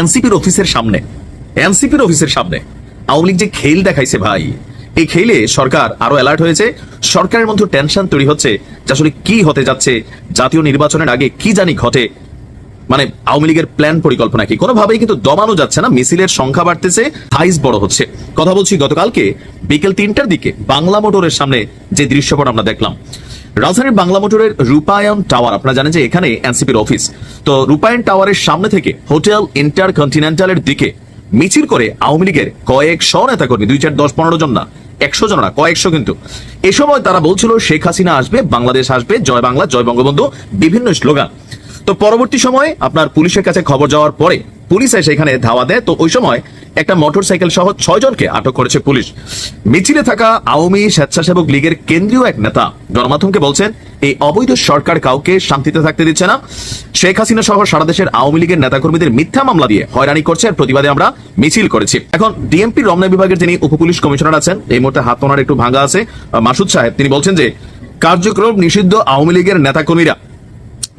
এনসিপির অফিসের সামনে। এনসিপির অফিসের সামনে। আওয়ামী লীগ যে খেল দেখাইছে ভাই, এই খেলে সরকার আরও অ্যালার্ট হয়েছে। সরকারের মধ্যে টেনশন তৈরি হচ্ছে যে আসলে কি হতে যাচ্ছে, জাতীয় নির্বাচনের আগে কি জানি ঘটে। মানে আওয়ামী লীগের প্ল্যান পরিকল্পনা কি? কোনোভাবেই কিন্তু দমানো যাচ্ছে না, মিছিলের সংখ্যা বাড়তেছে সাইজ বড় হচ্ছে। কথা বলছি গতকালকে বিকেল তিনটার দিকে বাংলা মোটরের সামনে যে দৃশ্যপট আমরা দেখলাম। রাজধানীর বাংলা মোটরের রূপায়ণ টাওয়ার, আপনারা জানেন যে এখানে এনসিপির অফিস। তো রূপায়ণ টাওয়ারের সামনে থেকে হোটেল ইন্টার কন্টিনেন্টালের দিকে মিছিল করে আওয়ামী লীগের কয়েকশো নেতাকর্মী, দুই চার দশ পনেরো জন না, একশো জন না, কয়েকশো কিন্তু। এ সময় তারা বলছিল, শেখ হাসিনা আসবে, বাংলাদেশ আসবে, জয় বাংলা, জয় বঙ্গবন্ধু, বিভিন্ন স্লোগান। তো পরবর্তী সময়ে আপনার পুলিশের কাছে খবর যাওয়ার পরে পুলিশ এসে এখানে ধাওয়া দেয়। তো ওই সময় একটা মোটরসাইকেল সহ ছয় জনকে আটক করেছে পুলিশ। মিছিলে থাকা আওয়ামী স্বেচ্ছাসেবক লীগের কেন্দ্রীয় এক নেতা গণমাধ্যমকে বলছেন, এই অবৈধ সরকার কাউকে শান্তিতে থাকতে দিচ্ছে না। শেখ হাসিনা সহ সারা দেশের আওয়ামী লীগের নেতাকর্মীদের মিথ্যা মামলা দিয়ে হয়রানি করছে। আর প্রতিবাদে আমরা মিছিল করেছি। এখন ডিএমপি রমনা বিভাগের যিনি উপপুলিশ কমিশনার আছেন, এই মুহূর্তে হাত ওনার একটু ভাঙা আছে। মাসুদ সাহেব, তিনি বলছেন যে, কার্যক্রম নিষিদ্ধ আওয়ামী লীগের নেতাকর্মীরা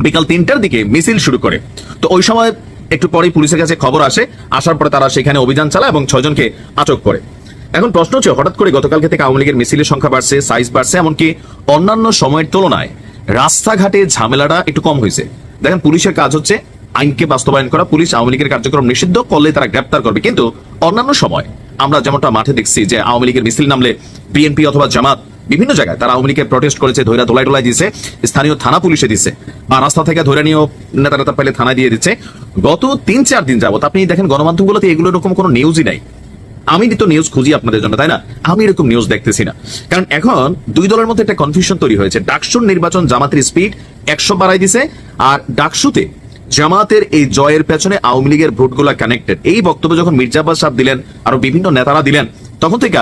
বিকাল তিনটার দিকে মিছিল শুরু করে। তো ওই সময় একটু পরেই পুলিশের কাছে খবর আসে, আসার পরে তারা সেখানে অভিযান চালায় এবং ছয়জনকে আটক করে। এখন প্রশ্ন হচ্ছে, হঠাৎ করে গতকালকে থেকে আওয়ামী লীগের মিছিলের সংখ্যা বাড়ছে সাইজ বাড়ছে, এমনকি অন্যান্য সময়ের তুলনায় রাস্তাঘাটে ঝামেলাটা একটু কম হয়েছে। দেখেন, পুলিশের কাজ হচ্ছে আইনকে বাস্তবায়ন করা। পুলিশ আওয়ামী লীগের কার্যক্রম নিষিদ্ধ করলে তারা গ্রেপ্তার করবে। কিন্তু অন্যান্য সময় আমরা যেমনটা মাঠে দেখছি যে আওয়ামী লীগের মিছিল নামলে বিএনপি অথবা জামাত বিভিন্ন জায়গায়। তারা আওয়ামী লীগের প্রটেস্ট করেছে, ধৈরা দোলাই টোলাই দিয়েছে স্থানীয় থানা পুলিশে দিচ্ছে বা রাস্তা থেকে ধরে নিয়েও নেতা নেতা পেলে থানায় দিয়ে দিচ্ছে। গত তিন, চার দিন যাবত আপনি দেখেন গণমাধ্যমগুলোতে এগুলো এরকম কোনো নিউজই নাই। আমি তো নিউজ খুঁজি আপনাদের জন্য, তাই না? আমি এরকম নিউজ দেখতেছি না। কারণ এখন দুই দলের মধ্যে একটা কনফিউশন তৈরি হয়েছে। ডাকসুর নির্বাচন জামাতের স্পিড একশো বাড়াই দিছে, আর ডাকসুতে জামাতের এই জয়ের পেছনে আওয়ামী লীগের ভোটগুলা কানেক্টেড এই বক্তব্য যখন মির্জাবাদ সাহেব দিলেন, আরও বিভিন্ন নেতারা দিলেন, তখন থেকে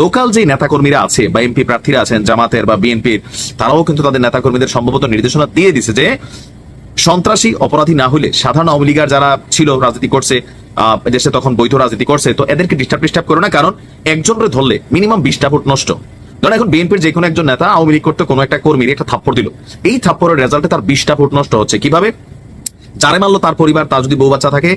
লোকাল যে নেতাকর্মীরা আছে বা এমপি প্রার্থীরা আছেন, জামাতের বা বিএনপির, তারাও কিন্তু তাদের নেতাকর্মীদের সম্ভবত নির্দেশনা দিয়ে দিছে যে সন্ত্রাসী অপরাধী না হলে সাধারণ আওয়ামী লীগার যারা ছিল, রাজনীতি করছে দেশে তখন বৈধ রাজনীতি করছে, তো এদেরকে ডিস্টার্ব ডিস্টার্ব করো না, কারণ একজনকে ধরলে মিনিমাম বিশটা ভোট নষ্ট। ধরেন এখন বিএনপির যে কোনো একজন নেতা আওয়ামী লীগ করতে কোনো একটা কর্মীর একটা থাপ্পড় দিল। এই থাপ্পড়ের রেজাল্টে তার বিশটা ভোট নষ্ট হচ্ছে। কীভাবে? যারে মারলো তার পরিবার, তার যদি বউ বাচ্চা থাকে